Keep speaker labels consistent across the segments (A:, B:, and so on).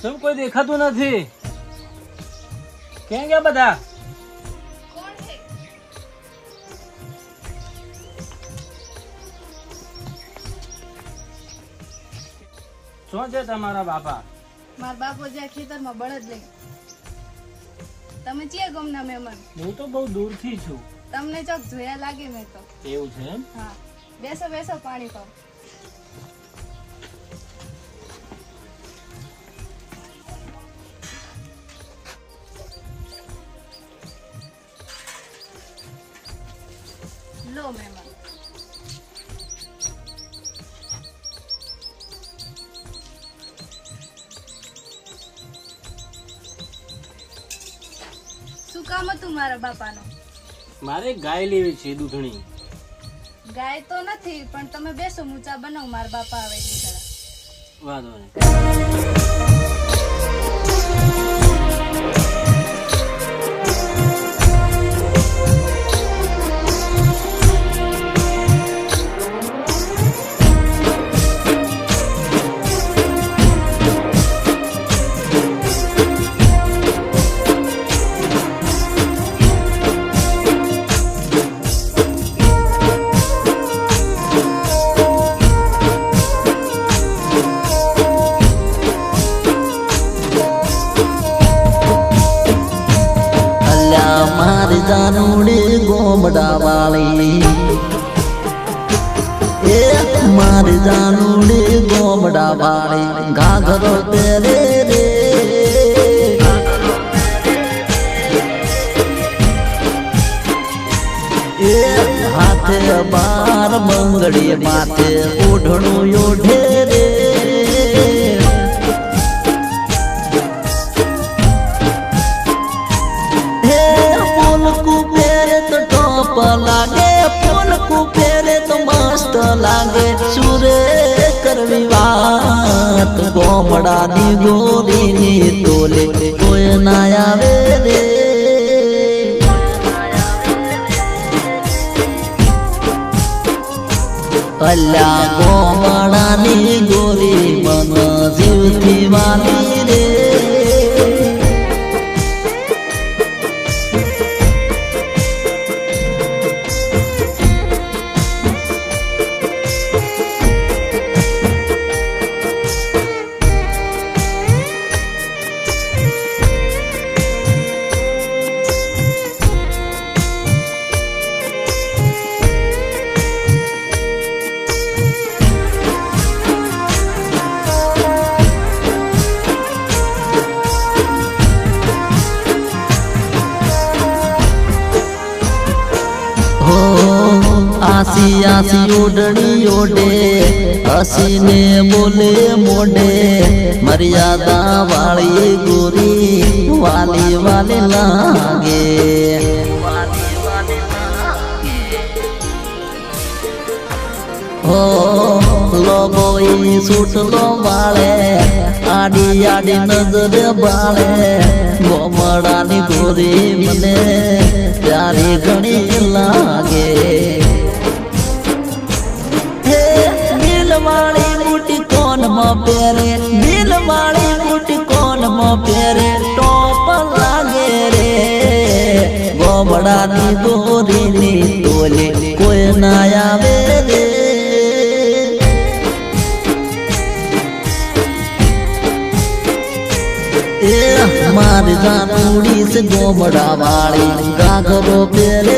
A: શું કોઈ દેખાતું નથી? ક્યાં ગયા બધા? શું છે તમારા બાપા?
B: મારા બાપો જ્યાં ખેતરમાં બળદ લઈ તમે ચિયા ગમના મહેમાન?
A: હું તો બહુ દૂરથી છું.
B: તમને ચોક જોયા લાગે મેં તો.
A: એવું છે એમ?
B: હા. બેસો બેસો પાણી પાવ. શું કામ હતું મારા બાપાનું?
A: મારે ગાય લેવી છે દૂધણી.
B: ગાય તો નથી પણ તમે બેસો હું ચા બનાવું મારા બાપા આવે છે
A: વાંધો નહીં.
C: જાનુડી ગોમડા વાળી. એ મારી જાનુડી ગોમડા વાળી. ઘાઘરો પહેરે રે. એ હાથે બાર બંગડી માથે ઓઢણું ઓઢે વાત ગોમડાની ગોરીની તોલે. કોઈ ના આવે રે. અલ્યા ગોમડાની ગોરી મન જીવથી વાલી રે. આસી આસી ઓઢણી ઓઢે, હસીને બોલે મોઢે. મર્યાદા વાળી ગોરી, વાલી વાલી લાગે. હો લોબોઈ સૂટ લો વાળે, આડી આડી નજર બાળે. ગોમડાની ગોરી મને પ્યારી ઘણી લાગે. દિલવાળી બુટી કોનમાં પહેરે? દિલવાળી બુટી કોનમાં પહેરે? ટોપ લાગે રે. ગોમડાની ગોરીની તોલે કોઈ ના આવે રે. મારી જાનુડી છે ગોમડા વાળી ગાગરો પહેરે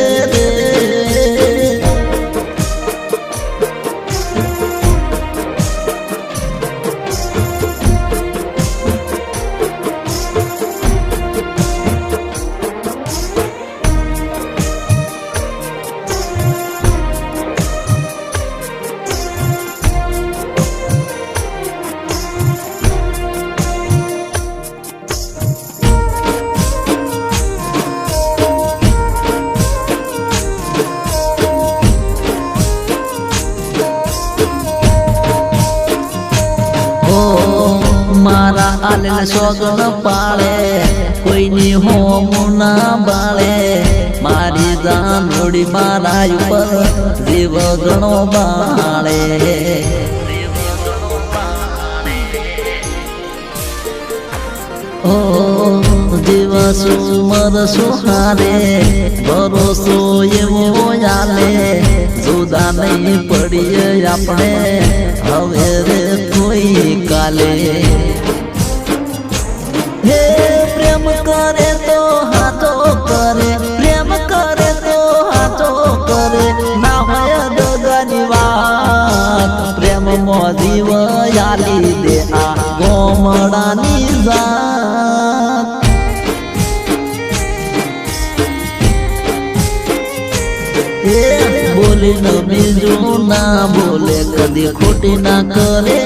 C: મારા સોગન પાળે કોઈની હોમ ના બાળે. મારી જાનોડી મારા ઉપર જીવ ગણો બાળે. ઓ દિવસો મરસો હારે, ભરોસો એવો આલે જુદા નહીં પડીએ આપણે, હવે રે કોઈ કાલે. પ્રેમ મોદી વયાલી દે આ ગોમડાની જાત. એ બોલીને બીજું ના બોલે, કદી ખોટી ના કરે